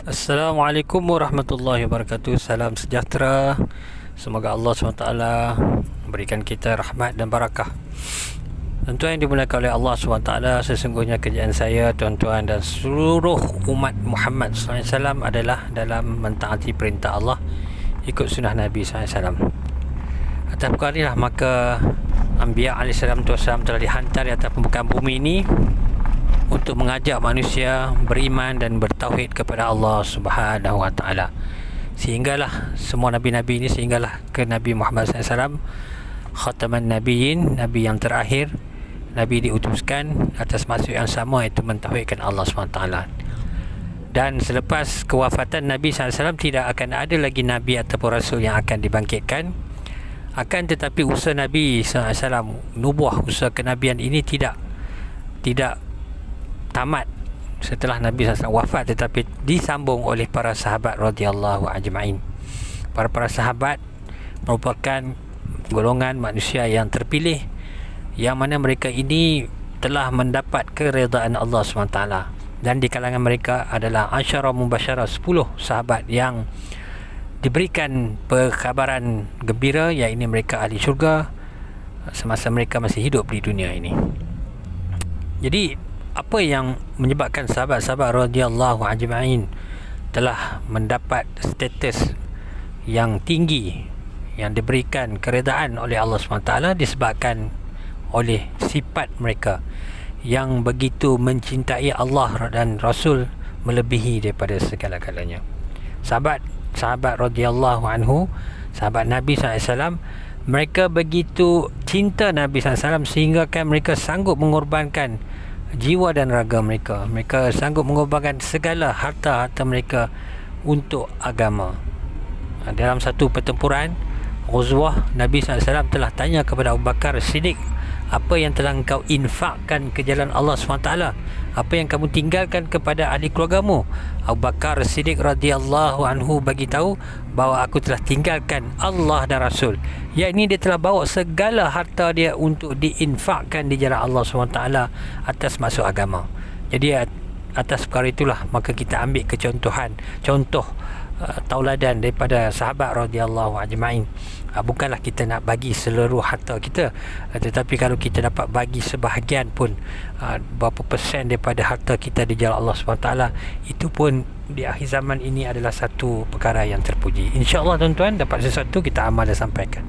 Assalamualaikum warahmatullahi wabarakatuh. Salam sejahtera. Semoga Allah SWT Berikan kita rahmat dan barakah. Tuan-tuan yang dimulakan oleh Allah SWT Sesungguhnya kerjaan saya Tuan-tuan dan seluruh umat Muhammad SAW Adalah dalam mentaati perintah Allah Ikut sunnah Nabi SAW. Atas perkara inilah maka Ambiya AS telah dihantar di atas pembukaan bumi ini untuk mengajak manusia beriman dan bertauhid kepada Allah Subhanahu Wa Taala. Sehinggalah semua nabi-nabi ini sehinggalah ke Nabi Muhammad SAW khataman nabiyyin, nabi yang terakhir, nabi diutuskan atas maksud yang sama iaitu mentauhidkan Allah Taala. Dan selepas kewafatan Nabi SAW tidak akan ada lagi Nabi ataupun Rasul yang akan dibangkitkan Akan tetapi usaha Nabi SAW Nubuah usaha kenabian ini tidak Tidak tamat setelah Nabi SAW wafat tetapi disambung oleh para sahabat radhiyallahu ajma'in. Para para sahabat merupakan golongan manusia yang terpilih yang mana mereka ini telah mendapat keredaan Allah SWT dan di kalangan mereka adalah asyara mubasyara 10 sahabat yang diberikan perkhabaran gembira yang ini mereka ahli syurga semasa mereka masih hidup di dunia ini. Jadi apa yang menyebabkan sahabat-sahabat radhiyallahu ajma'in telah mendapat status yang tinggi yang diberikan keredaan oleh Allah SWT disebabkan oleh sifat mereka yang begitu mencintai Allah dan Rasul melebihi daripada segala-galanya. Sahabat sahabat radhiyallahu anhu, sahabat Nabi SAW mereka begitu cinta Nabi SAW sehingga kan mereka sanggup mengorbankan jiwa dan raga mereka. Mereka sanggup mengorbankan segala harta-harta mereka untuk agama. Dalam satu pertempuran, Uzwah Nabi SAW telah tanya kepada Abu Bakar Siddiq apa yang telah engkau infakkan ke jalan Allah SWT? Apa yang kamu tinggalkan kepada ahli keluargamu? Abu Bakar Siddiq radhiyallahu anhu bagi tahu bahawa aku telah tinggalkan Allah dan Rasul. Yakni dia telah bawa segala harta dia untuk diinfakkan di jalan Allah SWT atas masuk agama. Jadi atas perkara itulah maka kita ambil kecontohan. Contoh tauladan daripada sahabat radhiyallahu ajmain. Uh, bukanlah kita nak bagi seluruh harta kita uh, tetapi kalau kita dapat bagi sebahagian pun berapa persen daripada harta kita di jalan Allah SWT itu pun di akhir zaman ini adalah satu perkara yang terpuji. Insyaallah tuan-tuan dapat sesuatu kita amal dan sampaikan